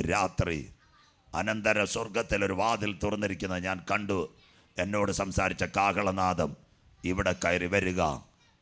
രാത്രി അനന്തര സ്വർഗത്തിൽ ഒരു വാതിൽ തുറന്നിരിക്കുന്നത് ഞാൻ കണ്ടു. എന്നോട് സംസാരിച്ച കാഹളനാഥം ഇവിടെ കയറി വരിക.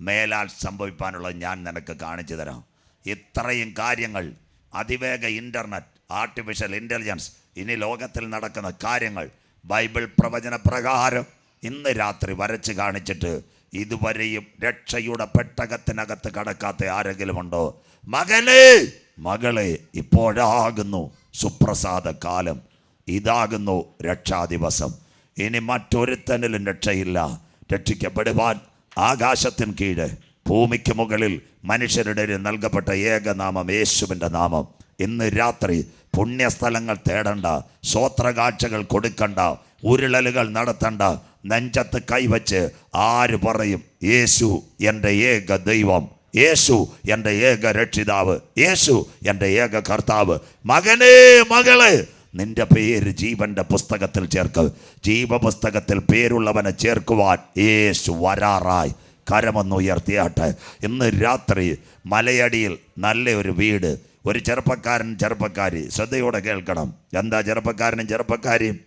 മേലാൽ സംഭവിക്കാനുള്ളത് ഞാൻ നിനക്ക് കാണിച്ചു തരാം. ഇത്രയും കാര്യങ്ങൾ അതിവേഗ ഇന്റർനെറ്റ് ആർട്ടിഫിഷ്യൽ ഇന്റലിജൻസ് ഇനി ലോകത്തിൽ നടക്കുന്ന കാര്യങ്ങൾ ബൈബിൾ പ്രവചന പ്രകാരം ഇന്ന് രാത്രി വരച്ച് കാണിച്ചിട്ട് ഇതുവരെയും രക്ഷയുടെ പെട്ടകത്തിനകത്ത് കടക്കാത്ത ആരെങ്കിലും ഉണ്ടോ? മകനെ മകളെ ഇപ്പോഴാകുന്നു സുപ്രസാദ കാലം. ഇതാകുന്നു രക്ഷാദിവസം. ഇനി മറ്റൊരുത്തനിലും രക്ഷയില്ല. രക്ഷിക്കപ്പെടുവാൻ ആകാശത്തിന് കീഴ് ഭൂമിക്ക് മുകളിൽ മനുഷ്യരുടെ നൽകപ്പെട്ട ഏകനാമം യേശുവിന്റെ നാമം. ഇന്ന് രാത്രി പുണ്യസ്ഥലങ്ങൾ തേടണ്ട സ്വോത്രകാഴ്ചകൾ കൊടുക്കണ്ട ഉരുളലുകൾ നടത്തണ്ട നെഞ്ചത്ത് കൈവച്ച് ആര് പറയും യേശു എന്റെ ഏക ദൈവം യേശു എന്റെ ഏക രക്ഷിതാവ് യേശു എന്റെ ഏക കർത്താവ്. മകനേ മകളെ നിന്റെ പേര് ജീവന്റെ പുസ്തകത്തിൽ ചേർക്ക്. ജീവപുസ്തകത്തിൽ പേരുള്ളവനെ ചേർക്കുവാൻ യേശു വരാറായി. കരമൊന്നുയർത്തിയാട്ടെ. ഇന്ന് രാത്രി മലയടിയിൽ നല്ല ഒരു വീട്. ഒരു ചെറുപ്പക്കാരൻ ചെറുപ്പക്കാരി ശ്രദ്ധയോടെ കേൾക്കണം. എന്താ ചെറുപ്പക്കാരനും ചെറുപ്പക്കാരിയും?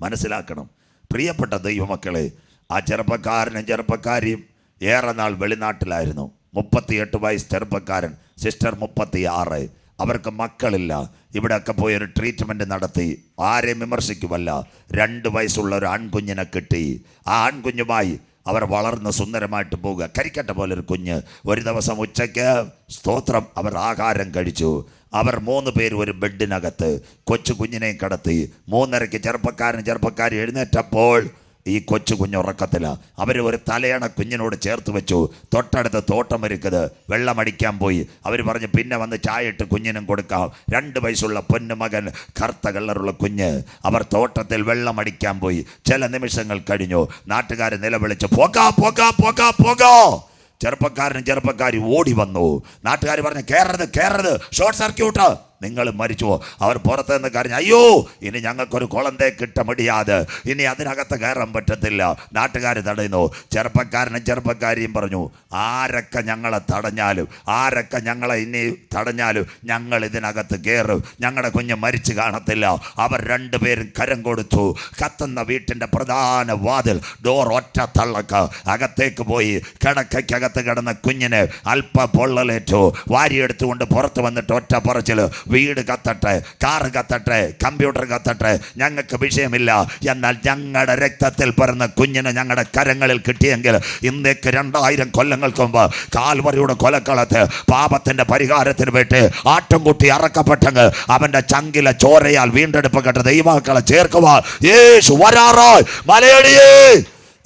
മനസ്സിലാക്കണം. പ്രിയപ്പെട്ട ദൈവമക്കളെ ആ ചെറുപ്പക്കാരനും ചെറുപ്പക്കാരിയും ഏറെ നാൾ വെളിനാട്ടിലായിരുന്നു. മുപ്പത്തിയെട്ട് വയസ്സ് ചെറുപ്പക്കാരൻ സിസ്റ്റർ മുപ്പത്തി ആറ് അവർക്ക് മക്കളില്ല. ഇവിടെയൊക്കെ പോയി ഒരു ട്രീറ്റ്മെന്റ് നടത്തി. ആരെയും വിമർശിക്കുമല്ല. രണ്ട് വയസ്സുള്ള ഒരു ആൺകുഞ്ഞിനെ കിട്ടി. ആ ആൺകുഞ്ഞുമായി അവർ വളർന്ന് സുന്ദരമായിട്ട് പോവുക. കരിക്കട്ട പോലെ ഒരു കുഞ്ഞ്. ഒരു ദിവസം ഉച്ചയ്ക്ക് സ്തോത്രം അവർ ആഹാരം കഴിച്ചു. അവർ മൂന്ന് പേര് ഒരു ബെഡിനകത്ത് കൊച്ചു കുഞ്ഞിനെയും കടത്തി. മൂന്നരയ്ക്ക് ചെറുപ്പക്കാരൻ ചെറുപ്പക്കാരി എഴുന്നേറ്റപ്പോൾ ഈ കൊച്ചു കുഞ്ഞ് ഉറക്കത്തില്ല അവർ ഒരു തലയണ കുഞ്ഞിനോട് ചേർത്ത് വെച്ചു. തൊട്ടടുത്ത് തോട്ടം ഒരുക്കത് വെള്ളമടിക്കാൻ പോയി. അവർ പറഞ്ഞു പിന്നെ വന്ന് ചായ ഇട്ട് കുഞ്ഞിനും കൊടുക്കാം. രണ്ട് വയസ്സുള്ള പൊന്നുമകൻ കറുത്ത കളറുള്ള കുഞ്ഞ് അവർ തോട്ടത്തിൽ വെള്ളമടിക്കാൻ പോയി. ചില നിമിഷങ്ങൾ കഴിഞ്ഞു. നാട്ടുകാർ നിലവിളിച്ച് പോകാ പോകാ പോകാ പോകാ. ചെറുപ്പക്കാരനും ചെറുപ്പക്കാരി ഓടി വന്നു. നാട്ടുകാർ പറഞ്ഞു കയറരുത് കയറരുത് ഷോർട്ട് സർക്യൂട്ട്. നിങ്ങൾ മരിച്ചു അവർ പുറത്ത് നിന്ന് കരഞ്ഞു അയ്യോ ഇനി ഞങ്ങൾക്കൊരു കുളന്തേ കിട്ട മുടിയാതെ. ഇനി അതിനകത്ത് കയറാൻ പറ്റത്തില്ല. നാട്ടുകാർ തടയുന്നു. ചെറുപ്പക്കാരനും ചെറുപ്പക്കാരിയും പറഞ്ഞു ആരൊക്കെ ഞങ്ങളെ തടഞ്ഞാലും ആരൊക്കെ ഞങ്ങളെ ഇനി തടഞ്ഞാലും ഞങ്ങൾ ഇതിനകത്ത് കയറും ഞങ്ങളുടെ കുഞ്ഞ് മരിച്ചു കാണത്തില്ല. അവർ രണ്ടുപേരും കരം കൊടുത്തു. കത്തുന്ന വീട്ടിന്റെ പ്രധാന വാതിൽ ഡോർ ഒറ്റ തള്ളക്ക് അകത്തേക്ക് പോയി. കിടക്കയ്ക്കകത്ത് കിടന്ന കുഞ്ഞിന് അല്പ പൊള്ളലേറ്റു. വാരിയെടുത്തുകൊണ്ട് പുറത്ത് വന്നിട്ട് ഒറ്റ പറച്ചിൽ വീട് കത്തട്ടെ കാറ് കത്തട്ടെ കമ്പ്യൂട്ടർ കത്തട്ടെ ഞങ്ങൾക്ക് വിഷയമില്ല. എന്നാൽ ഞങ്ങളുടെ രക്തത്തിൽ പിറന്ന കുഞ്ഞിനെ ഞങ്ങളുടെ കരങ്ങളിൽ കിട്ടിയെങ്കിൽ ഇന്നേക്ക് രണ്ടായിരം കൊല്ലങ്ങൾക്ക് മുമ്പ് കാൽവറിയുടെ കൊലക്കളത്ത് പാപത്തിന്റെ പരിഹാരത്തിന് വേണ്ടി ആട്ടുംകുട്ടി അറക്കപ്പെട്ടെങ്കിൽ അവന്റെ ചങ്കിലെ ചോരയാൽ വീണ്ടെടുപ്പ് കെട്ട ദൈവാക്കളെ ചേർക്കുവാൻ യേശു വരാറായി. മലയടിയേ.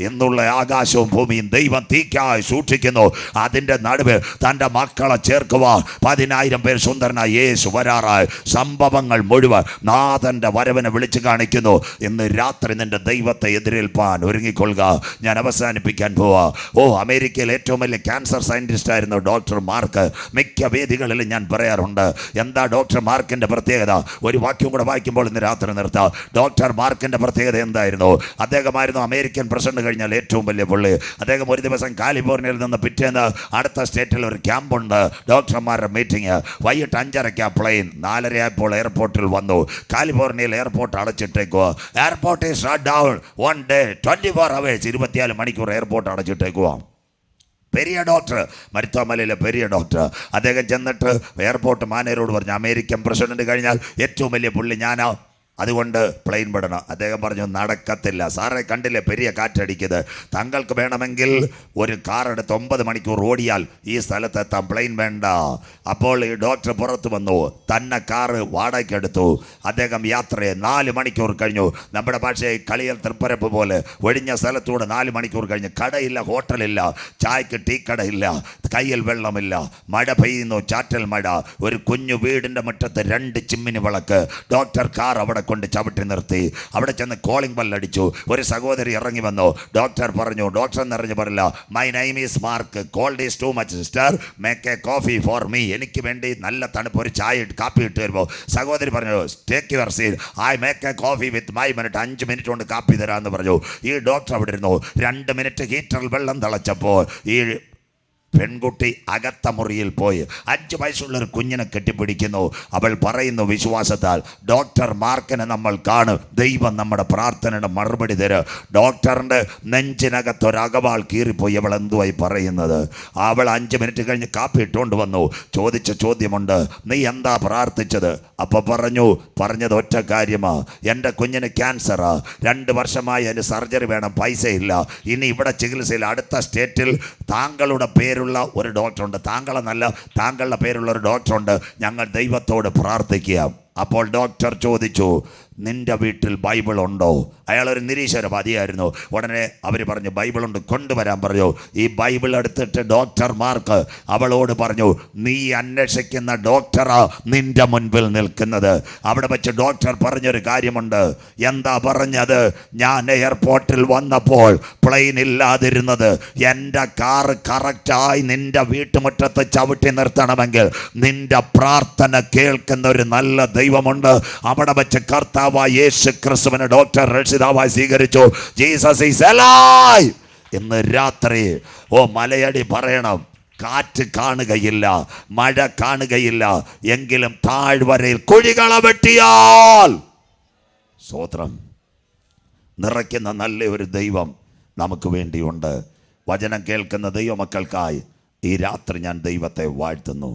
എന്നുള്ള ആകാശവും ഭൂമിയും ദൈവം തീക്കായി സൂക്ഷിക്കുന്നു. അതിന്റെ നടുവ് തന്റെ മക്കളെ ചേർക്കുവാൻ പതിനായിരം പേർ സുന്ദരനായി യേശു വരാറായി. സംഭവങ്ങൾ മുഴുവൻ നാഥന്റെ വരവിനെ വിളിച്ചു കാണിക്കുന്നു. ഇന്ന് രാത്രി നിന്റെ ദൈവത്തെ എതിരേൽപ്പാൻ ഒരുങ്ങിക്കൊള്ളുക. ഞാൻ അവസാനിപ്പിക്കാൻ പോവാ. ഓ അമേരിക്കയിൽ ഏറ്റവും വലിയ ക്യാൻസർ സയന്റിസ്റ്റ് ആയിരുന്നു ഡോക്ടർ മാർക്ക്. മിക്ക വേദികളിലും ഞാൻ പറയാറുണ്ട്. എന്താ ഡോക്ടർ മാർക്കിന്റെ പ്രത്യേകത? ഒരു വാക്യം കൂടെ വായിക്കുമ്പോൾ ഇന്ന് രാത്രി നിർത്താം. ഡോക്ടർ മാർക്കിന്റെ പ്രത്യേകത എന്തായിരുന്നു? അദ്ദേഹമായിരുന്നു അമേരിക്കൻ പ്രസിഡന്റ് കഴിഞ്ഞാൽ ഏറ്റവും വലിയ പുള്ളി. അദ്ദേഹം ഒരു ദിവസം കാലിഫോർണിയയിൽ നിന്ന് പിറ്റേന്ന് അടുത്ത സ്റ്റേറ്റിൽ ഒരു ക്യാമ്പുണ്ട്. ഡോക്ടർമാരുടെ മീറ്റിംഗ് വൈകിട്ട് അഞ്ചരയ്ക്ക് പ്ലെയിൻ നാലരയായപ്പോൾ എയർപോർട്ടിൽ വന്നു. കാലിഫോർണിയയിൽ airport അടച്ചിട്ടേക്കുക airport is shut down one day twenty four hours ഇരുപത്തിനാല് മണിക്കൂർ എയർപോർട്ട് അടച്ചിട്ടേക്കുക പെരിയ ഡോക്ടർ മരുത്തോമലയിലെ പെരിയ ഡോക്ടർ അദ്ദേഹം ചെന്നിട്ട് എയർപോർട്ട് മാനേജരോട് പറഞ്ഞു അമേരിക്കൻ പ്രസിഡന്റ് കഴിഞ്ഞാൽ ഏറ്റവും വലിയ പുള്ളി ഞാനാ. അതുകൊണ്ട് പ്ലെയിൻ പെടണം അദ്ദേഹം പറഞ്ഞു നടക്കത്തില്ല. സാറെ കണ്ടില്ലേ പെരിയ കാറ്റടിക്കുന്നത്? തങ്ങൾക്ക് വേണമെങ്കിൽ ഒരു കാർ എടുത്ത് ഒമ്പത് മണിക്കൂർ ഓടിയാൽ ഈ സ്ഥലത്ത് എത്താൻ പ്ലെയിൻ വേണ്ട. അപ്പോൾ ഈ ഡോക്ടർ പുറത്ത് വന്നു. തന്നെ കാറ് വാടകയ്ക്കെടുത്തു അദ്ദേഹം യാത്രയെ നാല് മണിക്കൂർ കഴിഞ്ഞു. നമ്മുടെ ഭാഷയെ കളിയൽ തൃപ്പരപ്പ് പോലെ ഒഴിഞ്ഞ സ്ഥലത്തൂടെ നാല് മണിക്കൂർ കഴിഞ്ഞ്. കടയില്ല ഹോട്ടലില്ല ചായക്ക് ടീ കടയില്ല കയ്യിൽ വെള്ളമില്ല മഴ പെയ്യുന്നു ചാറ്റൽ മഴ. ഒരു കുഞ്ഞു വീടിന്റെ മുറ്റത്ത് രണ്ട് ചിമ്മിന് വിളക്ക്. ഡോക്ടർ കാർ അവിടെ കൊണ്ട് ചവിട്ടി നിർത്തി. അവിടെ ചെന്ന് കോളിംഗ് ബെല്ലടിച്ചു ഒരു സഹോദരി ഇറങ്ങി വന്നു. ഡോക്ടർ പറഞ്ഞു ഡോക്ടർ എന്നറിഞ്ഞ് പറയില്ല. My name is Mark cold is too much sister make a coffee for me എനിക്ക് വേണ്ടി നല്ല തണുപ്പ് ഒരു ചായ കാപ്പി ഇട്ട് വരുമ്പോൾ സഹോദരി പറഞ്ഞു take your seat I make a coffee with my minute അഞ്ച് മിനിറ്റ് കൊണ്ട് കാപ്പി തരാമെന്ന് പറഞ്ഞു. ഈ ഡോക്ടർ അവിടെ ഇരുന്നു. രണ്ട് മിനിറ്റ് ഹീറ്ററിൽ വെള്ളം തിളച്ചപ്പോൾ ഈ പെൺകുട്ടി അകത്ത മുറിയിൽ പോയി. അഞ്ച് വയസ്സുള്ള ഒരു കുഞ്ഞിനെ കെട്ടിപ്പിടിക്കുന്നു. അവൾ പറയുന്നു വിശ്വാസത്താൽ ഡോക്ടർ മാർക്കിനെ നമ്മൾ കാണും. ദൈവം നമ്മുടെ പ്രാർത്ഥനയുടെ മറുപടി തരും. ഡോക്ടറിന്റെ നെഞ്ചിനകത്ത് ഒരകവാൾ കീറിപ്പോയി. അവൾ എന്തുവായി പറയുന്നത്? അവൾ അഞ്ച് മിനിറ്റ് കഴിഞ്ഞ് കാപ്പി ഇട്ടുകൊണ്ട് വന്നു. ചോദിച്ച ചോദ്യമുണ്ട് നീ എന്താ പ്രാർത്ഥിച്ചത്? അപ്പോൾ പറഞ്ഞു പറഞ്ഞത് ഒറ്റ കാര്യമാ. എന്റെ കുഞ്ഞിന് ക്യാൻസറാ. രണ്ട് വർഷമായി അതിന് സർജറി വേണം. പൈസയില്ല. ഇനി ഇവിടെ ചികിത്സയിൽ അടുത്ത സ്റ്റേറ്റിൽ താങ്കളുടെ പേരുള്ള ഒരു ഡോക്ടറുണ്ട്. താങ്കളെന്നല്ല താങ്കളുടെ പേരുള്ള ഒരു ഡോക്ടറുണ്ട്. ഞങ്ങൾ ദൈവത്തോട് പ്രാർത്ഥിക്കുക. അപ്പോൾ ഡോക്ടർ ചോദിച്ചു നിന്റെ വീട്ടിൽ ബൈബിൾ ഉണ്ടോ? അയാൾ ഒരു നിരീശ്വരവാദിയായിരുന്നു. ഉടനെ അവർ പറഞ്ഞു ബൈബിൾ ഉണ്ട് കൊണ്ടുവരാൻ പറഞ്ഞു ഈ ബൈബിൾ എടുത്തിട്ട് ഡോക്ടർമാർക്ക് അവളോട് പറഞ്ഞു നീ അന്വേഷിക്കുന്ന ഡോക്ടറാ നിന്റെ മുൻപിൽ നിൽക്കുന്നത്. അവിടെ വെച്ച് ഡോക്ടർ പറഞ്ഞൊരു കാര്യമുണ്ട്. എന്താ പറഞ്ഞത്? ഞാൻ എയർപോർട്ടിൽ വന്നപ്പോൾ പ്ലെയിൻ ഇല്ലാതിരുന്നത് എന്റെ കാറ് കറക്റ്റായി നിന്റെ വീട്ടുമുറ്റത്ത് ചവിട്ടി നിർത്തണമെങ്കിൽ നിന്റെ പ്രാർത്ഥന കേൾക്കുന്ന ഒരു നല്ല ദൈവമുണ്ട്. അവിടെ വെച്ച് കർത്താവായ യേശു ക്രിസ്തുവിനെ ഡോക്ടർ രക്ഷിതാവായി സ്വീകരിച്ചു. ജീസസ് ഈസ് അലൈവ് ഇന്ന് രാത്രി ഓ മലയടി പറയണം. കാറ്റ് കാണുകയില്ല മഴ കാണുകയില്ല. എങ്കിലും താഴ്വരയിൽ കുഴികള വെട്ടിയാൽ. സ്വോത്രം നിറയ്ക്കുന്ന നല്ല ഒരു ദൈവം നമുക്ക് വേണ്ടിയുണ്ട്. വചനം കേൾക്കുന്ന ദൈവമക്കൾക്കായി ഈ രാത്രി ഞാൻ ദൈവത്തെ വാഴ്ത്തുന്നു.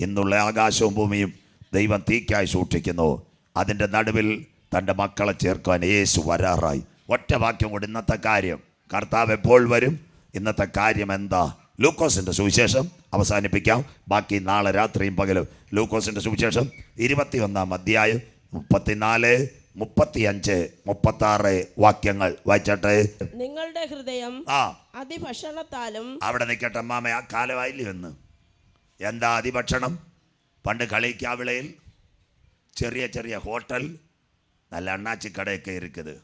ഇന്നുള്ള ആകാശവും ഭൂമിയും ദൈവം തീക്കായി സൂക്ഷിക്കുന്നു. അതിന്റെ നടുവിൽ തന്റെ മക്കളെ ചേർക്കുവാൻ യേശു വരാറായി. ഒറ്റ വാക്യം കൊണ്ട് ഇന്നത്തെ കാര്യം. കർത്താവ് എപ്പോൾ വരും? ഇന്നത്തെ കാര്യം എന്താ? ലൂക്കോസിന്റെ സുവിശേഷം അവസാനിപ്പിക്കാം. ബാക്കി നാളെ രാത്രിയും പകലും. ലൂക്കോസിന്റെ സുവിശേഷം ഇരുപത്തിയൊന്നാം അധ്യായം മുപ്പത്തിനാല് മുപ്പത്തിയഞ്ച് മുപ്പത്താറ് വാക്യങ്ങൾ വായിച്ചട്ടെ? നിങ്ങളുടെ ഹൃദയം ആ. അതിഭക്ഷണത്താലും അവിടെ നിൽക്കട്ടെ അമ്മാമ ആ കാലമായില്ലേ എന്ന് എന്താ അതിഭക്ഷണം? പണ്ട് കളിക്കാവിളയിൽ ചെറിയ ചെറിയ ഹോട്ടൽ നല്ല അണ്ണാച്ചി കടയൊക്കെ ഇരിക്കുന്നത്.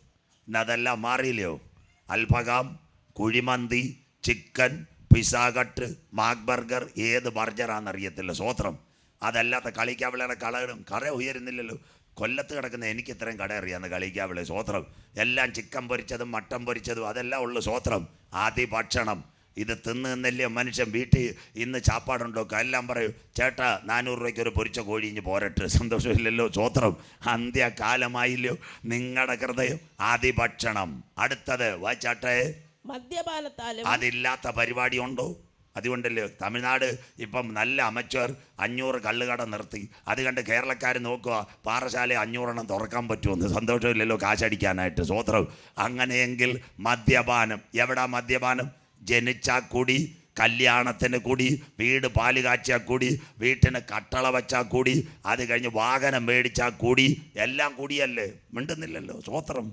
ഇന്ന് അതെല്ലാം മാറിയില്ലയോ? അൽഫകാം kuzhimanthi chicken Pizza Hut Mac burger ഏത് ബർഗറാണെന്നറിയത്തില്ല സ്വോത്രം അതല്ലാത്ത കളിക്കാവിളയുടെ കളകളും കട ഉയരുന്നില്ലല്ലോ. കൊല്ലത്ത് കിടക്കുന്ന എനിക്ക് ഇത്രയും കട അറിയാന്ന് കളിക്കാവിളെ സ്വോത്രം എല്ലാം ചിക്കൻ പൊരിച്ചതും മട്ടൻ പൊരിച്ചതും അതെല്ലാം ഉള്ളു സ്വോത്രം ആദ്യ ഭക്ഷണം. ഇത് തിന്ന് നിന്നല്ലേ മനുഷ്യൻ വീട്ടിൽ ഇന്ന് ചാപ്പാടുണ്ടോ? എല്ലാം പറയും ചേട്ടാ നാനൂറ് രൂപയ്ക്ക് ഒരു പൊരിച്ച കോഴി ഇഞ്ഞ് പോരട്ടെ. സന്തോഷമില്ലല്ലോ ചോത്രം. അന്ത്യകാലമായില്ലോ നിങ്ങളുടെ ഹൃദയം. ആദിഭക്ഷണം അടുത്തത് വായിച്ചാട്ടെ മദ്യപാനത്താലും അതില്ലാത്ത പരിപാടി ഉണ്ടോ? അതുകൊണ്ടല്ലേ തമിഴ്നാട് ഇപ്പം നല്ല അമച്വർ അഞ്ഞൂറ് കള്ളുകട നിർത്തി. അത് കണ്ട് കേരളക്കാർ നോക്കുക പാറശാല അഞ്ഞൂറെണ്ണം തുറക്കാൻ പറ്റുമെന്ന്. സന്തോഷമില്ലല്ലോ കാശടിക്കാനായിട്ട്. സ്വോത്രം അങ്ങനെയെങ്കിൽ മദ്യപാനം. എവിടാ മദ്യപാനം? ജനിച്ചാ കൂടി കല്യാണത്തിന് കൂടി വീട് പാൽ കാച്ചാൽ കൂടി വീട്ടിന് കട്ടള വച്ചാൽ കൂടി അത് കഴിഞ്ഞ് വാഹനം മേടിച്ചാൽ കൂടി എല്ലാം കൂടിയല്ലേ? മിണ്ടുന്നില്ലല്ലോ സ്വോത്രം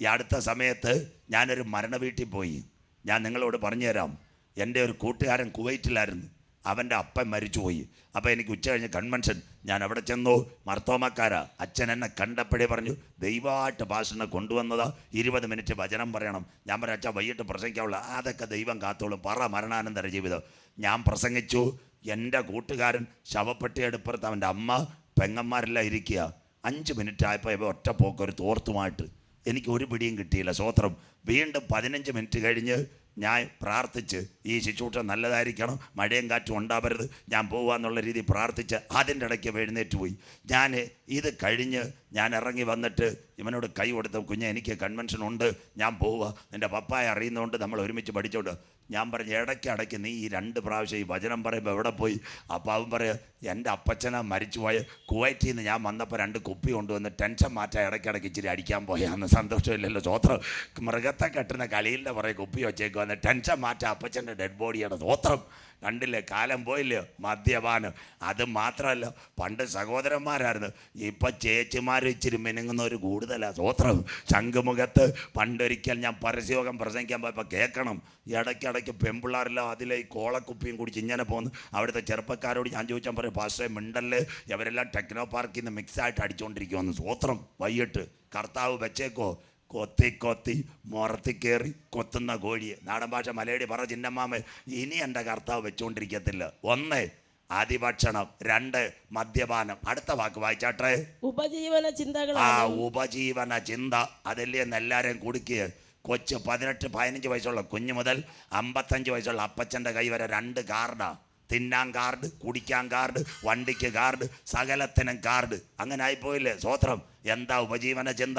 ഈ അടുത്ത സമയത്ത് ഞാനൊരു മരണ വീട്ടിൽ പോയി. ഞാൻ നിങ്ങളോട് പറഞ്ഞുതരാം. എന്റെ ഒരു കൂട്ടുകാരൻ കുവൈറ്റിലായിരുന്നു. അവന്റെ അപ്പൻ മരിച്ചുപോയി. അപ്പോൾ എനിക്ക് ഉച്ച കഴിഞ്ഞ് കൺവെൻഷൻ ഞാൻ അവിടെ ചെന്നു. മർത്തോമക്കാരാ അച്ഛൻ എന്നെ കണ്ടപ്പോഴേ പറഞ്ഞു ദൈവമായിട്ട് ഭാഷണം കൊണ്ടുവന്നതാ. ഇരുപത് മിനിറ്റ് വചനം പറയണം. ഞാൻ പറഞ്ഞു അച്ഛാ വൈകിട്ട് പ്രസംഗിക്കാവുള്ള അതൊക്കെ ദൈവം കാത്തോളും. പറ മരണാനന്തര ജീവിതം. ഞാൻ പ്രസംഗിച്ചു. എന്റെ കൂട്ടുകാരൻ ശവപ്പെട്ടി എടുപ്പുറത്ത് അവന്റെ അമ്മ പെങ്ങന്മാരെല്ലാം ഇരിക്കുക. അഞ്ച് മിനിറ്റ് ആയപ്പോൾ ഇവ ഒറ്റ പോക്ക് ഒരു തോർത്തുമായിട്ട്. എനിക്ക് ഒരു പിടിയും കിട്ടിയില്ല. സ്വോത്രം വീണ്ടും പതിനഞ്ച് മിനിറ്റ് കഴിഞ്ഞ് ഞാൻ പ്രാർത്ഥിച്ച് ഈ ശുശ്രൂഷ നല്ലതായിരിക്കണം. മഴയും കാറ്റും ഉണ്ടാവരുത്. ഞാൻ പോകുക എന്നുള്ള രീതി പ്രാർത്ഥിച്ച് അതിന്റെ ഇടയ്ക്ക് എഴുന്നേറ്റ് പോയി. ഞാൻ ഇത് കഴിഞ്ഞ് ഞാൻ ഇറങ്ങി വന്നിട്ട് ഇവനോട് കൈ കൊടുത്ത കുഞ്ഞെ എനിക്ക് കൺവെൻഷൻ ഉണ്ട് ഞാൻ പോവുക. എന്റെ പപ്പായ അറിയുന്നതുകൊണ്ട് നമ്മൾ ഒരുമിച്ച് പഠിച്ചോണ്ട്. ഞാൻ പറഞ്ഞു ഇടയ്ക്ക് ഇടയ്ക്ക് നീ ഈ രണ്ട് പ്രാവശ്യം ഈ വചനം പറയുമ്പോൾ എവിടെ പോയി? അപ്പോൾ അവൻ പറയുക എന്റെ അപ്പച്ചന മരിച്ചുപോയ കുവൈറ്റിൽ നിന്ന് ഞാൻ വന്നപ്പോൾ രണ്ട് കുപ്പി കൊണ്ടുവന്ന് ടെൻഷൻ മാറ്റാൻ ഇടയ്ക്കിടയ്ക്ക് ഇച്ചിരി അടിക്കാൻ പോയാന്ന്. സന്തോഷമില്ലല്ലോ സ്വോത്രം മൃഗത്തെ കെട്ടുന്ന കളിയിന്റെ പുറകെ കുപ്പി വെച്ചേക്കുവന്ന്. ടെൻഷൻ മാറ്റാൻ അപ്പച്ചന്റെ ഡെഡ് ബോഡിയുടെ സ്വോത്രം കണ്ടില്ലേ? കാലം പോയില്ലയോ മദ്യപാനം. അത് മാത്രമല്ല പണ്ട് സഹോദരന്മാരായിരുന്നു. ഇപ്പൊ ചേച്ചിമാർ ഇച്ചിരി ഒരു കൂടുതലാണ് സ്വോത്രം ശംഖുമുഖത്ത് പണ്ടൊരിക്കൽ ഞാൻ പരസ്യോഗം പ്രസംഗിക്കാൻ പോയപ്പോൾ കേൾക്കണം ഇടയ്ക്കിടയ്ക്ക് പെമ്പിള്ളാരെല്ലാം അതിലെ ഈ കോളക്കുപ്പിയും കുടിച്ച് ഇങ്ങനെ പോകുന്നു. അവിടുത്തെ ചെറുപ്പക്കാരോട് ഞാൻ ചോദിച്ചാൽ പറയും പാസ്റ്റേ മിണ്ടല്ലേ? ഇവരെല്ലാം ടെക്നോ പാർക്കിൽ നിന്ന് മിക്സായിട്ട് അടിച്ചുകൊണ്ടിരിക്കുമെന്ന് സ്വോത്രം വൈകിട്ട്. കർത്താവ് വെച്ചേക്കോ? കൊത്തി കൊത്തി മുറത്തി കയറി കൊത്തുന്ന കോഴിയെ നാടൻ ഭാഷ മലയാളി പറ ചിന്നമ്മാമ ഇനി എന്റെ കർത്താവ് വെച്ചുകൊണ്ടിരിക്കത്തില്ല ഒന്ന് അതിഭക്ഷണം. രണ്ട് മദ്യപാനം. അടുത്ത വാക്ക് വായിച്ചാട്ടെ. ഉപജീവന ആ ഉപജീവന ചിന്ത. അതല്ലേ എന്ന് എല്ലാവരെയും കുടുക്കിയ കൊച്ച് പതിനെട്ട് പതിനഞ്ച് വയസ്സുള്ള കുഞ്ഞു മുതൽ അമ്പത്തഞ്ച് വയസ്സുള്ള അപ്പച്ചന്റെ കൈ വരെ രണ്ട് കാർഡാ. തിന്നാൻ കാർഡ് കുടിക്കാൻ കാർഡ് വണ്ടിക്ക് കാർഡ് സകലത്തിനും കാർഡ്. അങ്ങനെ ആയിപ്പോയില്ലേ? സ്വോത്രം എന്താ ഉപജീവന ചിന്ത?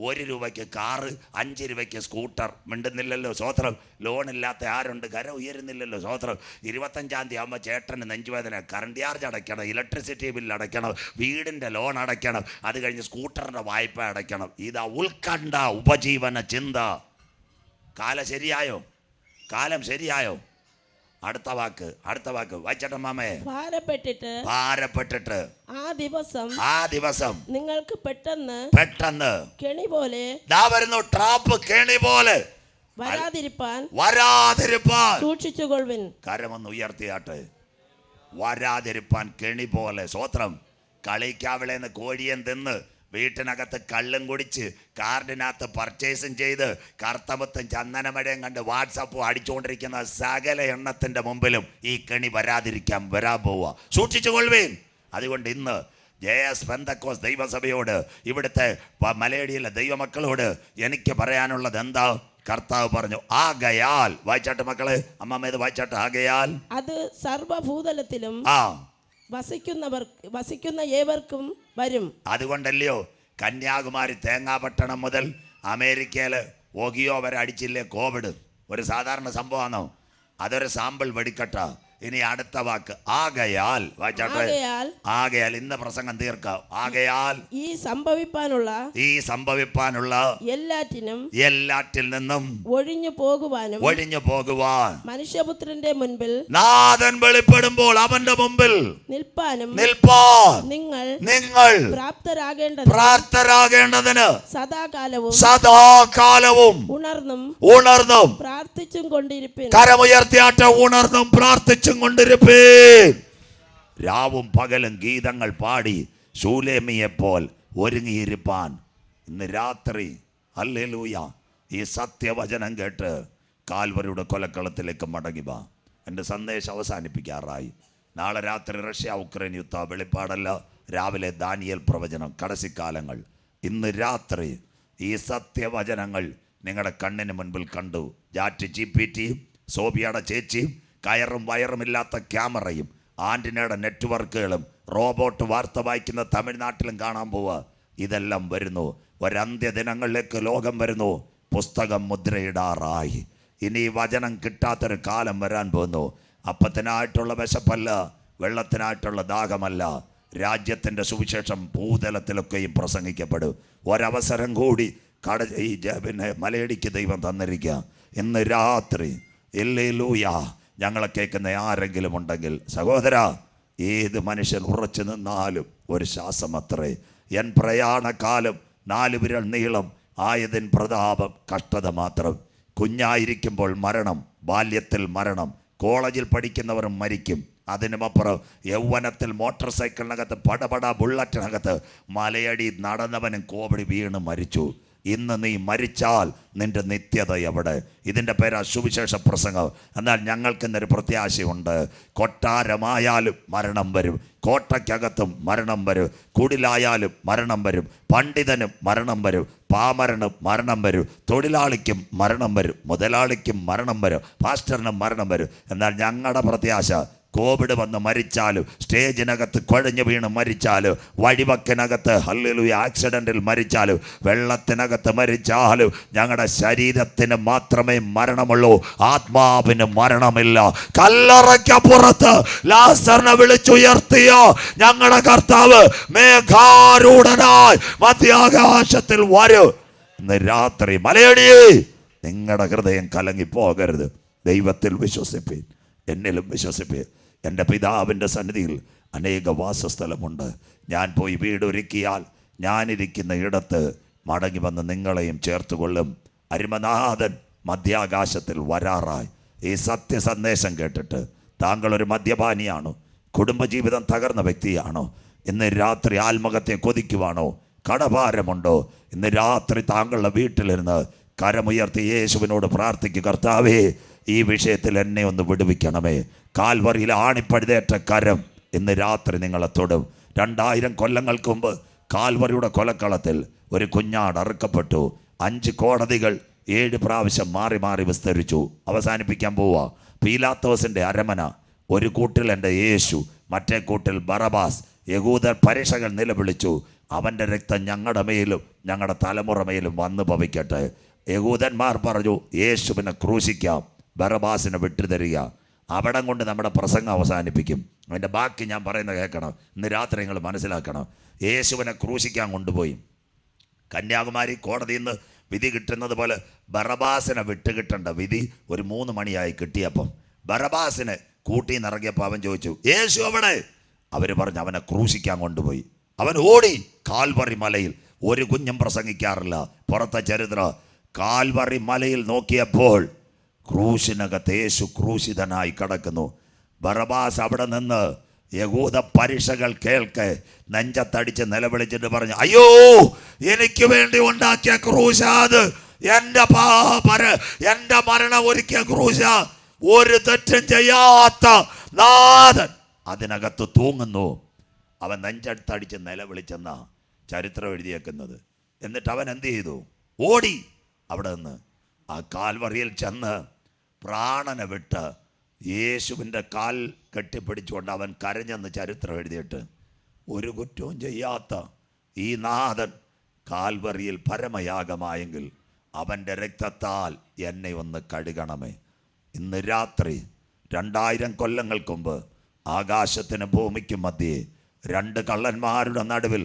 ഒരു രൂപയ്ക്ക് കാറ് അഞ്ച് രൂപയ്ക്ക് സ്കൂട്ടർ. മിണ്ടുന്നില്ലല്ലോ സ്വോത്രം ലോണില്ലാത്ത ആരുണ്ട്? കര ഉയരുന്നില്ലല്ലോ സ്വോത്രം ഇരുപത്തഞ്ചാം തീയതി ആകുമ്പോൾ ചേട്ടന് നെഞ്ചുവേദന. കറണ്ട് ചാർജ് അടയ്ക്കണം ഇലക്ട്രിസിറ്റി ബില്ല് അടയ്ക്കണം വീടിന്റെ ലോൺ അടയ്ക്കണം അത് കഴിഞ്ഞ് സ്കൂട്ടറിന്റെ വായ്പ അടയ്ക്കണം. ഇതാ ഉത്കണ്ഠ ഉപജീവന ചിന്ത. കാല ശരിയായോ? കാലം ശരിയായോ? അടുത്ത വാക്ക് അടുത്ത വാക്ക്. വായിച്ചേട്ടൻ മാമേ. ഭാരപ്പെട്ടിട്ട് ഭാരപ്പെട്ടിട്ട്. ആ ദിവസം ആ ദിവസം നിങ്ങൾക്ക് പെട്ടെന്ന് പെട്ടെന്ന് കെണി പോലെ ദാ വരുന്നു ട്രാപ്പ് കെണി പോലെ. വരാതിരിപ്പാൻ വരാതിരിപ്പാൻ. സൂക്ഷിച്ചുകൊള്ളുവിൻ. കരമൊന്ന് ഉയർത്തിയാട്ട്. വരാതിരിപ്പാൻ കെണി പോലെ. സ്വത്രം കളിക്കാവിളേന്ന് കോഴിയൻ തിന്ന് വീട്ടിനകത്ത് കള്ളും കുടിച്ച് കാർഡിനകത്ത് പർച്ചേസും ചെയ്ത് കർത്തവത്തും ചന്ദനമഴയും കണ്ട് വാട്സപ്പും അടിച്ചുകൊണ്ടിരിക്കുന്ന സകല എണ്ണത്തിന്റെ മുമ്പിലും ഈ കെണി വരാതിരിക്കാൻ വരാൻ പോവുക. സൂക്ഷിച്ചു കൊള്ളുവേൻ. അതുകൊണ്ട് ഇന്ന് ജെ എസ് ബന്ധക്കോസ് ദൈവസഭയോട് ഇവിടുത്തെ മലയടിയിലെ ദൈവമക്കളോട് എനിക്ക് പറയാനുള്ളത് എന്താ? കർത്താവ് പറഞ്ഞു ആകയാൽ വായിച്ചാട്ട് മക്കളെ അമ്മമ്മ ഇത് വായിച്ചാട്ട്? ആകയാൽ അത് സർവഭൂതലത്തിലും ആ. വസിക്കുന്നവർ വസിക്കുന്ന ഏവർക്കും വരും. അതുകൊണ്ടല്ലയോ കന്യാകുമാരി തേങ്ങാപട്ടണം മുതൽ അമേരിക്കയിൽ ഒഗിയോ വരെ അടിച്ചില്ലേ കോവിഡ്? ഒരു സാധാരണ സംഭവമാണോ? അതൊരു സാമ്പിൾ വെടിക്കട്ട. ഇനി അടുത്ത വാക്ക്. ആകയാൽ ആകയാൽ ഇന്ന് പ്രസംഗം തീർക്കാം. ആകയാൽ ഈ സംഭവിപ്പാനുള്ള ഈ സംഭവിപ്പാനുള്ള എല്ലാറ്റിനും എല്ലാറ്റിൽ നിന്നും ഒഴിഞ്ഞു പോകുവാനും ഒഴിഞ്ഞു പോകുവാൻ മനുഷ്യപുത്രന്റെ മുൻപിൽ നാഥൻ വെളിപ്പെടുമ്പോൾ അവന്റെ മുമ്പിൽ നിൽപ്പാനും നിൽപ്പാൻ നിങ്ങൾ നിങ്ങൾ പ്രാപ്തരാകേണ്ടത് പ്രാപ്തരാകേണ്ടതിന് സദാകാലവും സദാകാലവും ഉണർന്നും ഉണർന്നും പ്രാർത്ഥിച്ചും കൊണ്ടിരിപ്പിൻ. കരമുയർത്തിയാട്ട ഉണർന്നും പ്രാർത്ഥിച്ചും കൊണ്ടിരുപ്പേൻ രാവും പകലും ഗീതങ്ങൾ പാടി ശൂലേമിയെപ്പോൽ ഒരുങ്ങിയിരിപ്പാൻ. ഇന്ന് രാത്രി അല്ലേലൂയ ഈ സത്യവചനം കേട്ട് കാൽവരുടെ കൊലക്കളത്തിലേക്ക് മടങ്ങി വാ. എന്റെ സന്ദേശം അവസാനിപ്പിക്കാറായി. നാളെ രാത്രി റഷ്യ ഉക്രൈൻ യുദ്ധ വെളിപ്പാടല്ല. രാവിലെ ദാനിയൽ പ്രവചനം കടസിക്കാലങ്ങൾ. ഇന്ന് രാത്രി ഈ സത്യവചനങ്ങൾ നിങ്ങളുടെ കണ്ണിന് മുൻപിൽ കണ്ടു. ജാറ്റ് ജി പി ടിയും ചേച്ചിയും കയറും വയറുമില്ലാത്ത ക്യാമറയും ആന്റിനയുടെ നെറ്റ്വർക്കുകളും റോബോട്ട് വാർത്ത വായിക്കുന്ന തമിഴ്നാട്ടിലും കാണാൻ പോവുക. ഇതെല്ലാം വരുന്നു. ഒരന്ത്യ ദിനങ്ങളിലേക്ക് ലോകം വരുന്നു. പുസ്തകം മുദ്രയിടാറായി. ഇനി വചനം കിട്ടാത്തൊരു കാലം വരാൻ പോകുന്നു. അപ്പത്തിനായിട്ടുള്ള വിശപ്പല്ല വെള്ളത്തിനായിട്ടുള്ള ദാഹമല്ല. രാജ്യത്തിന്റെ സുവിശേഷം ഭൂതലത്തിലൊക്കെയും പ്രസംഗിക്കപ്പെടും. ഒരവസരം കൂടി കട ഈ പിന്നെ മലയടിക്ക് ദൈവം തന്നിരിക്കുക. ഇന്ന് രാത്രി. ഇല്ലേലൂയ ഞങ്ങളെ കേൾക്കുന്ന ആരെങ്കിലും ഉണ്ടെങ്കിൽ സഹോദര ഏത് മനുഷ്യൻ ഉറച്ചു നിന്നാലും ഒരു ശ്വാസം അത്രേ. എൻ പ്രയാണക്കാലം നാല് വിരൽ നീളം ആയതിൻ പ്രതാപം കഷ്ടത മാത്രം. കുഞ്ഞായിരിക്കുമ്പോൾ മരണം ബാല്യത്തിൽ മരണം കോളേജിൽ പഠിക്കുന്നവർ മരിക്കും. അതിനുമപ്പുറം യൗവനത്തിൽ മോട്ടോർ സൈക്കിളിനകത്ത് പടപട ബുള്ളറ്റിനകത്ത് മലയടി നടന്നവനും കോവിഡ് വീണ് മരിച്ചു. ഇന്ന് നീ മരിച്ചാൽ നിന്റെ നിത്യത എവിടെ? ഇതിന്റെ പേരാ സുവിശേഷ പ്രസംഗം. എന്നാൽ ഞങ്ങൾക്ക് ഇന്നൊരു പ്രത്യാശയുണ്ട്. കൊട്ടാരമായാലും മരണം വരും. കോട്ടയ്ക്കകത്തും മരണം വരും. കുടിലായാലും മരണം വരും. പണ്ഡിതനും മരണം വരും. പാമരനും മരണം വരും. തൊഴിലാളിക്കും മരണം വരും. മുതലാളിക്കും മരണം വരും. പാസ്റ്ററിനും മരണം വരും. എന്നാൽ ഞങ്ങളുടെ പ്രത്യാശ കോവിഡ് വന്ന് മരിച്ചാലും സ്റ്റേജിനകത്ത് കുഴഞ്ഞു വീണ് മരിച്ചാലും വഴിവക്കിനകത്ത് ഹല്ലുലു ആക്സിഡന്റിൽ മരിച്ചാലും വെള്ളത്തിനകത്ത് മരിച്ചാലും ഞങ്ങളുടെ ശരീരത്തിന് മാത്രമേ മരണമുള്ളൂ ആത്മാവിന് മരണമില്ല. കല്ലറയ്ക്കപ്പുറത്ത് ലാസറിനെ വിളിച്ചുയർത്തിയ ഞങ്ങളുടെ കർത്താവ് മേഘാരൂഢനായി മധ്യാകാശത്തിൽ വരും. ഇന്ന് രാത്രി മലയടിയേ നിങ്ങളുടെ ഹൃദയം കലങ്ങിപ്പോകരുത്. ദൈവത്തിൽ വിശ്വസിപ്പീൻ. എന്നിലും വിശ്വസിപ്പീൻ. എന്റെ പിതാവിന്റെ സന്നിധിയിൽ അനേക വാസസ്ഥലമുണ്ട്. ഞാൻ പോയി വീടൊരുക്കിയാൽ ഞാനിരിക്കുന്ന ഇടത്ത് മടങ്ങി വന്ന് നിങ്ങളെയും ചേർത്തുകൊള്ളും. അരിമനാഥൻ മധ്യാകാശത്തിൽ വരാറായി. ഈ സത്യസന്ദേശം കേട്ടിട്ട് താങ്കളൊരു മദ്യപാനിയാണോ? കുടുംബജീവിതം തകർന്ന വ്യക്തിയാണോ? ഇന്ന് രാത്രി ആത്മഹത്യ കൊതിക്കുവാണോ? കടഭാരമുണ്ടോ? ഇന്ന് രാത്രി താങ്കളുടെ വീട്ടിലിരുന്ന് കരമുയർത്തി യേശുവിനോട് പ്രാർത്ഥിക്കുക കർത്താവേ ഈ വിഷയത്തിൽ എന്നെ ഒന്ന് വിടുവിക്കണമേ. കാൽവറിയിൽ ആണിപ്പഴുതേറ്റ കരം ഇന്ന് രാത്രി നിങ്ങളെ തൊടും. രണ്ടായിരം കൊല്ലങ്ങൾക്ക് മുമ്പ് കാൽവറിയുടെ കൊലക്കളത്തിൽ ഒരു കുഞ്ഞാട് അറുക്കപ്പെട്ടു. അഞ്ച് കോടതികൾ ഏഴ് പ്രാവശ്യം മാറി മാറി വിസ്തരിച്ചു. അവസാനിപ്പിക്കാൻ പോവുക പീലാത്തോസിന്റെ അരമന. ഒരു കൂട്ടിൽ എന്റെ യേശു മറ്റേ കൂട്ടിൽ ബറബാസ് യഹൂദർ പരീക്ഷകൾ നിലവിളിച്ചു. അവന്റെ രക്തം ഞങ്ങളുടെ മേലും ഞങ്ങളുടെ തലമുറ മേലും വന്നു ഭവിക്കട്ടെ. യഹൂദന്മാർ പറഞ്ഞു യേശുവിനെ ക്രൂശിക്കാം. ബറബാസിനെ വിട്ടുതരിക. അവിടം കൊണ്ട് നമ്മുടെ പ്രസംഗം അവസാനിപ്പിക്കും. അതിന്റെ ബാക്കി ഞാൻ പറയുന്നത് കേൾക്കണം. ഇന്ന് രാത്രി നിങ്ങൾ മനസ്സിലാക്കണം. യേശുവിനെ ക്രൂശിക്കാൻ കൊണ്ടുപോയി. കന്യാകുമാരി കോടതിയിൽ നിന്ന് വിധി കിട്ടുന്നത് പോലെ ബറബാസിനെ വിട്ടുകിട്ടേണ്ട വിധി ഒരു മൂന്ന് മണിയായി കിട്ടിയപ്പം ബറബാസിനെ കൂട്ടി നിറങ്ങിയപ്പോൾ അവൻ ചോദിച്ചു യേശു അവിടെ അവർ പറഞ്ഞു അവനെ ക്രൂശിക്കാൻ കൊണ്ടുപോയി. അവൻ ഓടി കാൽവറി മലയിൽ. ഒരു കുഞ്ഞും പ്രസംഗിക്കാറില്ല. പുറത്തെ ചരിത്ര. കാൽവറി മലയിൽ നോക്കിയപ്പോൾ ക്രൂശിനകത്ത് യേശു ക്രൂശിതനായി കിടക്കുന്നു. ബറബാസ് അവിടെ നിന്ന് യഹൂദ പരീക്ഷകൾ കേൾക്കെ. നെഞ്ചത്തടിച്ച് നിലവിളിച്ചിട്ട് പറഞ്ഞു അയ്യോ എനിക്ക് വേണ്ടി ഉണ്ടാക്കിയ ക്രൂശാത് എന്റെ പാപര എന്റെ മരണം ഒരുക്കിയ ക്രൂശ. ഒരു തെറ്റും ചെയ്യാത്ത നാഥൻ. അതിനകത്ത് തൂങ്ങുന്നു. അവൻ നെഞ്ചടുത്തടിച്ച് നിലവിളിച്ചെന്ന ചരിത്രം എഴുതിയേക്കുന്നത്. എന്നിട്ട് അവൻ എന്ത് ചെയ്തു? ഓടി അവിടെ നിന്ന്. ആ കാൽവറിയിൽ ചെന്ന് പ്രാണനെ വിട്ട് യേശുവിന്റെ കാൽ കെട്ടിപ്പിടിച്ചുകൊണ്ട് അവൻ കരഞ്ഞെന്ന് ചരിത്രം എഴുതിയിട്ട് ഒരു കുറ്റവും ചെയ്യാത്ത ഈ നാഥൻ കാൽവറിയിൽ പരമയാഗമായെങ്കിൽ അവന്റെ രക്തത്താൽ എന്നെ ഒന്ന് കഴുകണമേ. ഇന്ന് രാത്രി രണ്ടായിരം കൊല്ലങ്ങൾക്ക് മുമ്പ് ആകാശത്തിന് ഭൂമിക്കും മധ്യേ രണ്ട് കള്ളന്മാരുടെ നടുവിൽ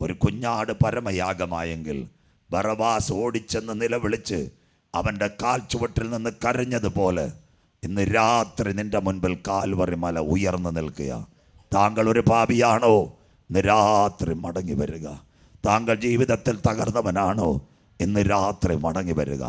ഒരു കുഞ്ഞാട് പരമയാഗമായെങ്കിൽ ബറവാസ് ഓടിച്ചെന്ന് നിലവിളിച്ച് അവന്റെ കാൽ ചുവട്ടിൽ നിന്ന് കരഞ്ഞതുപോലെ ഇന്ന് രാത്രി നിന്റെ മുൻപിൽ കാൽവറി മല ഉയർന്നു നിൽക്കുക. താങ്കൾ ഒരു പാപിയാണോ? ഇന്ന് രാത്രി മടങ്ങി വരിക. താങ്കൾ ജീവിതത്തിൽ തകർന്നവനാണോ? ഇന്ന് രാത്രി മടങ്ങി വരിക.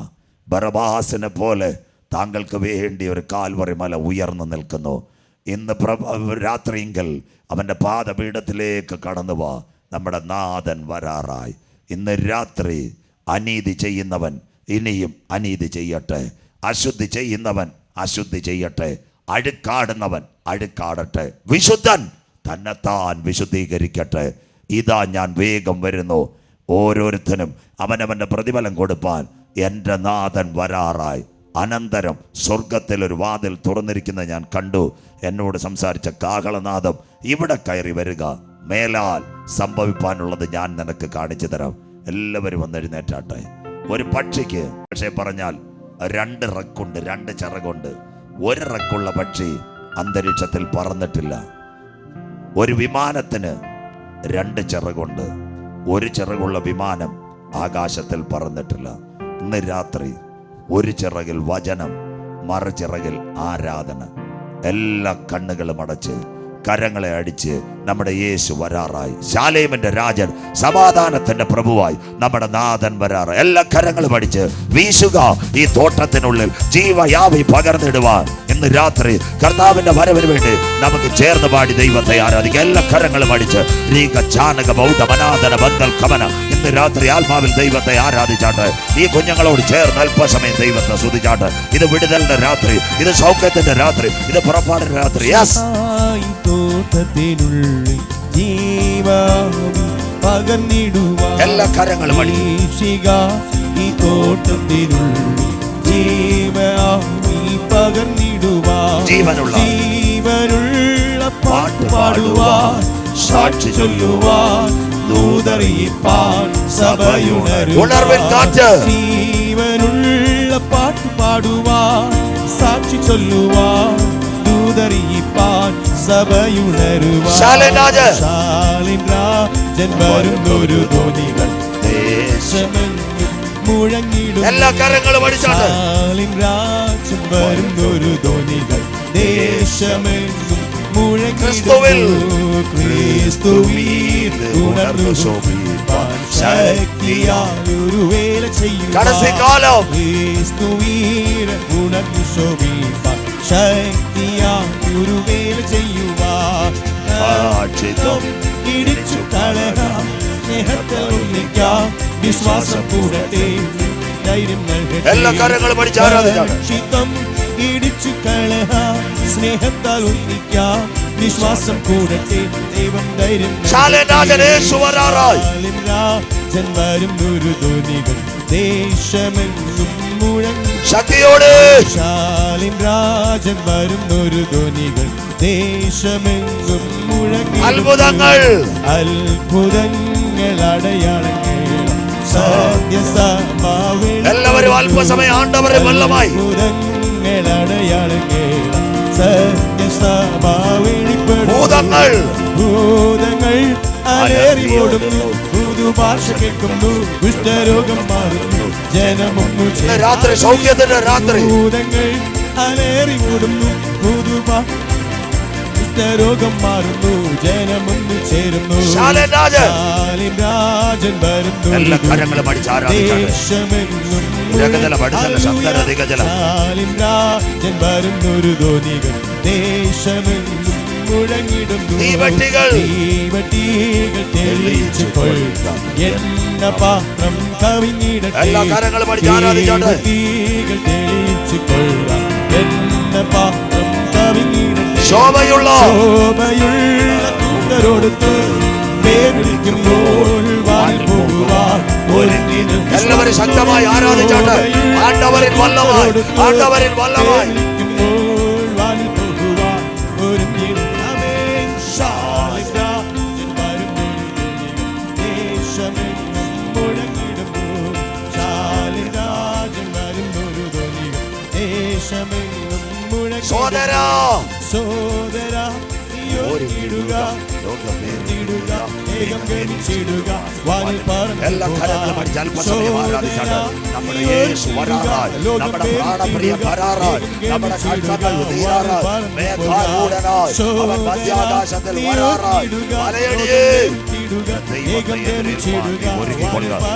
ബറബാസിനെ പോലെ താങ്കൾക്ക് വേണ്ടി ഒരു കാൽവറി മല ഉയർന്നു നിൽക്കുന്നു. ഇന്ന് രാത്രിയെങ്കിൽ അവന്റെ പാദപീഠത്തിലേക്ക് കടന്നു വാ. നമ്മുടെ നാഥൻ വരാറായി. ഇന്ന് രാത്രി അനീതി ചെയ്യുന്നവൻ ഇനിയും അനീതി ചെയ്യട്ടെ. അശുദ്ധി ചെയ്യുന്നവൻ അശുദ്ധി ചെയ്യട്ടെ. അഴുക്കാടുന്നവൻ അഴുക്കാടട്ടെ. വിശുദ്ധൻ തന്നെത്താൻ വിശുദ്ധീകരിക്കട്ടെ. ഇതാ ഞാൻ വേഗം വരുന്നു. ഓരോരുത്തനും അവനവന്റെ പ്രതിഫലം കൊടുപ്പാൻ എന്റെ നാഥൻ വരാറായി. അനന്തരം സ്വർഗത്തിൽ ഒരു വാതിൽ തുറന്നിരിക്കുന്ന ഞാൻ കണ്ടു. എന്നോട് സംസാരിച്ച കാഹളനാഥം ഇവിടെ കയറി വരിക. മേലാൽ സംഭവിപ്പാനുള്ളത് ഞാൻ നിനക്ക് കാണിച്ചു തരാം. എല്ലാവരും വന്ന് എഴുന്നേറ്റാട്ടെ. ഒരു പക്ഷിക്ക് പക്ഷേ പറഞ്ഞാൽ രണ്ട് റക്കുണ്ട് രണ്ട് ചിറകുണ്ട്. ഒരു റക്കുള്ള പക്ഷി അന്തരീക്ഷത്തിൽ പറന്നിട്ടില്ല. ഒരു വിമാനത്തിന് രണ്ട് ചിറകുണ്ട്. ഒരു ചിറകുള്ള വിമാനം ആകാശത്തിൽ പറന്നിട്ടില്ല. ഇന്ന് രാത്രി ഒരു ചിറകിൽ വചനം മറുചിറകിൽ ആരാധന. എല്ലാ കണ്ണുകളും അടച്ച് കരങ്ങളെ അടിച്ച് നമ്മുടെ യേശു വരാറായി. ശാലേമന്റെ രാജൻ സമാധാനത്തിന്റെ പ്രഭുവായി നമ്മുടെ നാഥൻ വരാറ് എല്ലാ കരങ്ങളും അടിച്ച് വീശുക ഈ തോട്ടത്തിനുള്ളിൽ ജീവയാവി പകർന്നിടുവാൻ ഇന്ന് രാത്രി കർത്താവിന്റെ വരവിന് വേണ്ടി നമുക്ക് ചേർന്ന് പാടി ദൈവത്തെ ആരാധിക്കുക എല്ലാ കരങ്ങളും അടിച്ച് ബൗദ്ധ മനാതന ബന്ധൽ കമന ഇന്ന് രാത്രി ആത്മാവിൽ ദൈവത്തെ ആരാധിച്ചാട്ട് ഈ കുഞ്ഞുങ്ങളോട് ചേർന്ന് അല്പസമയം ദൈവത്തെ സ്തുതിച്ചാട്ട്. ഇത് വിടുതലിന്റെ രാത്രി ഇത് സൗഖ്യത്തിന്റെ രാത്രി ഇത് പുറപ്പാടിന്റെ രാത്രി. എല്ലാ കരങ്ങളും ഈ തോട്ടത്തിനുള്ളിൽ ജീവനുള്ള ജീവനുള്ള പാട്ട് പാട്ട് പാടുവാൻ സാക്ഷി ചൊല്ലുവാൻ. ദൂതറിയിപ്പാൻ സഭയുണരുവാൻ ഉണർവിൻ കാറ്റ്. ജീവനുള്ള പാട്ട് പാടുവാൻ സാക്ഷി ചൊല്ലുവാൻ ദൂതറിയിപ്പാൻ സഭയുണരുവാൻ ശാലേം രാജ്. ശാലേം രാജൻ വരുന്നൊരു ധ്വനികൾ ദേശമെങ്ങും മുഴങ്ങിടും എല്ലാ കരങ്ങളും അടിച്ചാട്ട് ശാലിൻ രാജൻ ധ്വനികൾ ദേശമെങ്ങും ക്രിസ്തുവിൽ ഉണർന്നു ശോഭിപ്പാൻ ശക്തിയാൽ ഒരു വേല കടസി ചെയ്യുക കാലം ക്രിസ്തുവിൽ ഉണർന്നു ശോഭിപ്പാൻ ശക്തിയാൽ ഒരു വേല ചെയ്യുവാൻ സാക്ഷിത്വം ഇടിച്ചു കളയാം സ്നേഹത്തിൽ ഒന്നിക്കാം വിശ്വാസം കൂടട്ടെ ധൈര്യം നൽകട്ടെ. എല്ലാ ആരാധിച്ചാണ്. ശിതം ഇടിച്ചു കളയാം സ്നേഹത്താൽ ഒന്നിക്കാം വിശ്വാസം കൂടട്ടെ. ദൈവം ധൈര്യം ജന്മരും ഒരു ധ്വനികൾ ദേശമെങ്ങും ശക്തിയോടെ. ശാലിം രാജൻ വരുന്നൊരു ധ്വനികൾ ദേശമെങ്ങും മുഴങ്ങി. അത്ഭുതങ്ങൾ. അത്ഭുതങ്ങൾ അടയാളങ്ങൾ. എല്ലാവരും അല്പസമയം ആണ്ടവരെ വെള്ളമായി. അത്ഭുതങ്ങൾ അടയാളങ്ങൾ. ഭൂതങ്ങൾ. ഭൂതങ്ങൾ അലേറി ഓടുന്നു. പുതുഭാഷ കേൾക്കുന്നു. കുഷ്ഠരോഗം മാറുന്നു. ജനമൊന്നു രാത്രി സൗഖ്യത്തിന്റെ രാത്രി. ഭൂതങ്ങൾ അലേറി ഓടുന്നു. പുതുഭാ കുഷ്ഠരോഗം മാറുന്നു. ജനമൊന്നു ചേരുന്നു. ശാലൻ രാജൻ. വരുന്നു. എല്ലാ. ദേശമെങ്ങും വരുന്നൊരു ധ്വനികൾ ദേശമെങ്ങും തീവട്ടികൾ. തീവട്ടികൾ എന്ന പാത്രം കവിഞ്ഞിടട്ടെ. എല്ലാ. തീവട്ടികൾ എന്ന പാത്രം കവിഞ്ഞിടട്ടെ. ശോഭയുള്ള. ശോഭയുള്ള പോകുവാൻ ഒരുങ്ങിനും എല്ലാവരും ശക്തമായി ആരാധിച്ചാട്ടെ. ആണ്ടവരിൽ വല്ലമായി, ആണ്ടവരിൽ വല്ലമായി. സോദരാ സോദരാ സോദര നീയൊരുങ്ങിടുക ിടുക വേഗം വാനിൽ പറന്ന് എല്ലാ അടിച്ച് അല്പസമയം ആരാധിച്ചാട്ടെ. നമ്മുടെ യേശു വരാറായി. നമ്മുടെ പ്രാണപ്രിയ വരാറായി. നമ്മുടെ കഷ്ടങ്ങൾ തീരാറായി. മേഘാരൂഢനായി. അവൻ മധ്യാകാശത്തിൽ വരാറായി. മലയടിയേ. ദൈവത്തെ ഒരുങ്ങിക്കൊള്ളുക.